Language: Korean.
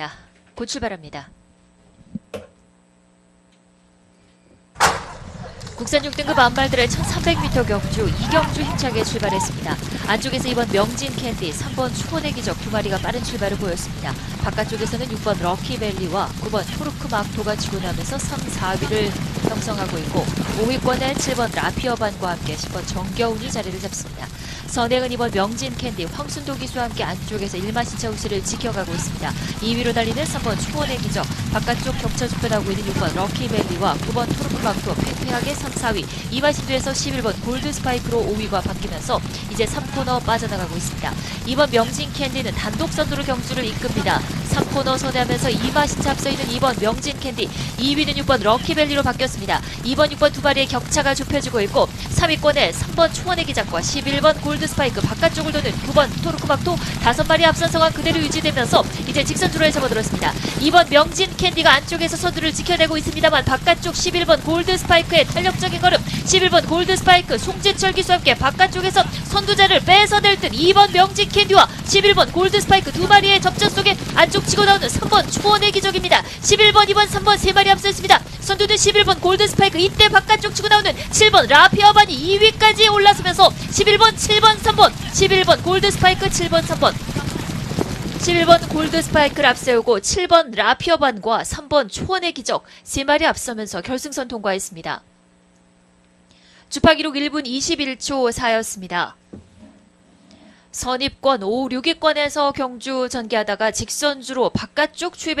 있습니다. 곧 출발합니다. 국산 6등급 안발들의 1300m 경주 이경주 힘차게 출발했습니다. 안쪽에서 2번 명진 캔디, 3번 추원의 기적 두 마리가 빠른 출발을 보였습니다. 바깥쪽에서는 6번 럭키밸리와 9번 토르크 막토가 치고 나면서 3, 4위를 형성하고 있고 5위권에 7번 라피어반과 함께 10번 정겨운이 자리를 잡습니다. 선행은 2번 명진 캔디, 황순도 기수와 함께 안쪽에서 1마 신차 우세를 지켜가고 있습니다. 2위로 달리는 3번 추원의 기적, 바깥쪽 격차 좁혀나고 있는 6번 럭키밸리와 9번 토르크 막토 팽팽하게 3, 4위, 2마 신도에서 11번 골드 스파이크로 5위가 바뀌면서 이제 3코너 빠져나가고 있습니다. 2번 명진 캔디는 단독 선두로 경주를 이끕니다. 3코너 선회하면서 2마 신차 앞서 있는 2번 명진 캔디, 2위는 6번 럭키밸리로 바뀌었습니다. 2번, 6번 두 마리의 격차가 좁혀지고 있고 3위권에 3번 추원의 기작과 11번 골드 스파이크 바깥쪽을 도는 9번 토르크막토 다섯 마리 앞선 상황 그대로 유지되면서 이제 직선주로에 접어들었습니다. 2번 명진 캔디가 안쪽에서 선두를 지켜내고 있습니다만 바깥쪽 11번 골드 스파이크의 탄력적인 걸음 11번 골드 스파이크 송재철 기수와 함께 바깥쪽에서 선두자를 뺏어낼 듯 2번 명진 캔디와 11번 골드 스파이크 두 마리의 접전 속에 안쪽 치고 나오는 3번 추원의 기적입니다. 11번, 2번, 3번 세 마리 앞서 있습니다. 선두는 11번 골드 스파이크 이때 바깥쪽 치고 나오는 7번 라피아반이 2위까지 올라서면서 11번, 7번, 3번 11번 골드 스파이크 7번, 3번 11번 골드 스파이크를 앞세우고 7번 라피어반과 3번 초원의 기적 세 마리 앞서면서 결승선 통과했습니다. 주파 기록 1분 21초 4였습니다. 선입권 5, 6위권에서 경주 전개하다가 직선주로 바깥쪽 추입